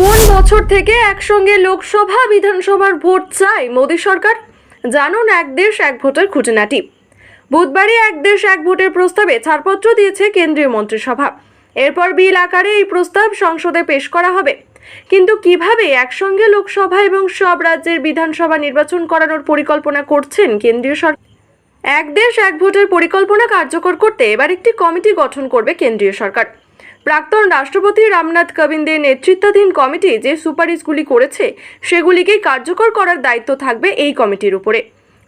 কোন বছর থেকে একসঙ্গে লোকসভা, বিধানসভার ভোট চায় মোদী সরকার? জানুন এক দেশ, এক ভোটের খুঁটিনাটি। বুধবারই এক দেশ, এক ভোটের প্রস্তাবে ছাড়পত্র দিয়েছে কেন্দ্রীয় মন্ত্রিসভা। এরপর বিল আকারে এই প্রস্তাব সংসদে পেশ করা হবে। কিন্তু কীভাবে একসঙ্গে লোকসভা এবং সব রাজ্যের বিধানসভা নির্বাচন করানোর পরিকল্পনা করছেন কেন্দ্রীয় সরকার এক দেশ, এক ভোটের পরিকল্পনা কার্যকর করতে এবার একটি কমিটি গঠন করবে কেন্দ্রীয় সরকার। প্রাক্তন রাষ্ট্রপতি রামনাথ কোবিন্দের নেতৃত্বাধীন কমিটি যে সুপারিশগুলি করেছে, সেগুলিকেই কার্যকর করার দায়িত্ব থাকবে এই কমিটির উপরে।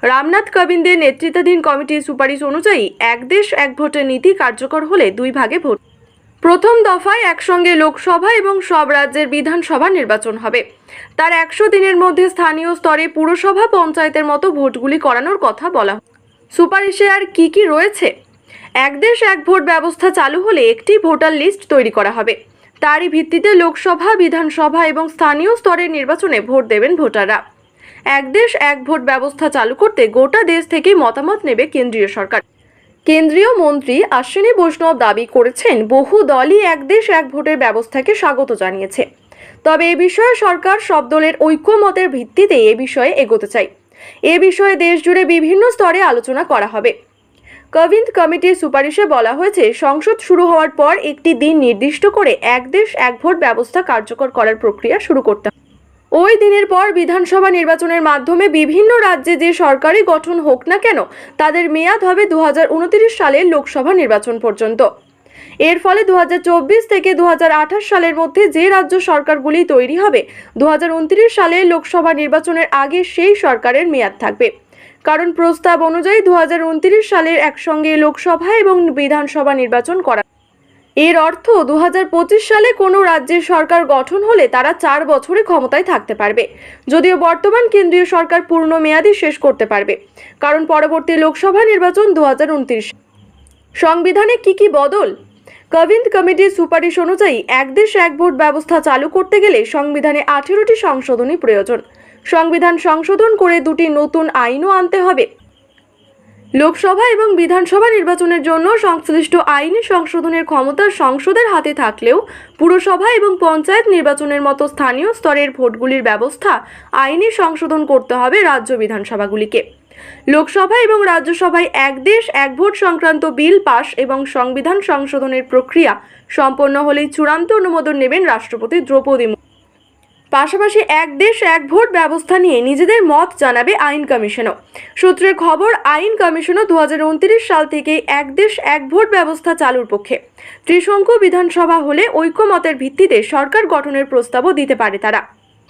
রামনাথ কোবিন্দের নেতৃত্বাধীন কমিটির সুপারিশ অনুযায়ী এক দেশ, এক ভোটের নীতি কার্যকর হলে দুই ভাগে ভোট। প্রথম দফায় একসঙ্গে লোকসভা এবং সব রাজ্যের বিধানসভা নির্বাচন হবে। তার একশো দিনের মধ্যে স্থানীয় স্তরে পুরসভা পঞ্চায়েতের মতো ভোটগুলি করানোর কথা বলা। সুপারিশে আর কি কি রয়েছে? এক দেশ এক ভোট ব্যবস্থা চালু হলে একটি ভোটার লিস্ট তৈরি করা হবে। তারই ভিত্তিতে লোকসভা, বিধানসভা এবং স্থানীয় স্তরের নির্বাচনে ভোট দেবেন ভোটাররা। এক দেশ এক ভোট ব্যবস্থা চালু করতে গোটা দেশ থেকেই মতামত নেবে কেন্দ্রীয় সরকার। কেন্দ্রীয় মন্ত্রী আশ্বিনী বৈষ্ণব দাবি করেছেন, বহু দলই এক দেশ এক ভোটের ব্যবস্থাকে স্বাগত জানিয়েছে। তবে এ বিষয়ে সরকার সব দলের ঐক্যমতের ভিত্তিতে এ বিষয়ে এগোতে চাই এ বিষয়ে দেশ জুড়ে বিভিন্ন স্তরে আলোচনা করা হবে। কোভিন্দ কমিটির সুপারিশে বলা হয়েছে, সংসদ শুরু হওয়ার পর একটি দিন নির্দিষ্ট করে এক দেশ এক ভোট ব্যবস্থা কার্যকর করার প্রক্রিয়া শুরু করতে ওই দিনের পর বিধানসভা নির্বাচনের মাধ্যমে বিভিন্ন রাজ্যে যে সরকারি গঠন হোক না কেন, তাদের মেয়াদ হবে দু সালের লোকসভা নির্বাচন পর্যন্ত। এর ফলে দু হাজার চব্বিশ থেকে দু হাজার আঠাশ সালের মধ্যে যে রাজ্য সরকারগুলি তৈরি হবে দু হাজার উনত্রিশ সালে লোকসভা নির্বাচনের আগে সেই সরকারের মেয়াদ থাকবে। কারণ প্রস্তাব অনুযায়ী দু হাজার উনত্রিশ সালের একসঙ্গে লোকসভা এবং বিধানসভা নির্বাচন করা। এর অর্থ দু হাজার পঁচিশ সালে কোনো রাজ্যের সরকার গঠন হলে তারা চার বছরে ক্ষমতায় থাকতে পারবে, যদিও বর্তমান কেন্দ্রীয় সরকার পূর্ণ মেয়াদই শেষ করতে পারবে, কারণ পরবর্তী লোকসভা নির্বাচন দু হাজার উনত্রিশ। সংবিধানে কি কি বদল? কভিন্দ কমিটির সুপারিশ অনুযায়ী এক দেশ এক ভোট ব্যবস্থা চালু করতে গেলে সংবিধানে আঠেরোটি সংশোধনী প্রয়োজন। সংবিধান সংশোধন করে দুটি নতুন আইনও আনতে হবে লোকসভা এবং বিধানসভা নির্বাচনের জন্য সংশ্লিষ্ট আইনি সংশোধনের ক্ষমতা সংসদের হাতে থাকলেও পুরসভা এবং পঞ্চায়েত নির্বাচনের মতো স্থানীয় স্তরের ভোটগুলির ব্যবস্থা আইনি সংশোধন করতে হবে রাজ্য বিধানসভাগুলিকে লোকসভা এবং রাজ্যসভায় এক দেশ, এক ভোট সংক্রান্ত বিল পাশ এবং সংবিধান সংশোধনের প্রক্রিয়া সম্পন্ন হলেই চূড়ান্ত অনুমোদন নেবেন রাষ্ট্রপতি দ্রৌপদী। পাশাপাশি এক দেশ, এক ভোট ব্যবস্থা নিয়ে নিজেদের মত জানাবে আইন কমিশনও। সূত্রের খবর, আইন কমিশনও দু হাজার উনত্রিশ সাল থেকে এক দেশ, এক ভোট ব্যবস্থা চালুর পক্ষে। ত্রিশঙ্কু বিধানসভা হলে ঐক্যমতের ভিত্তিতে সরকার গঠনের প্রস্তাবও দিতে পারে তারা।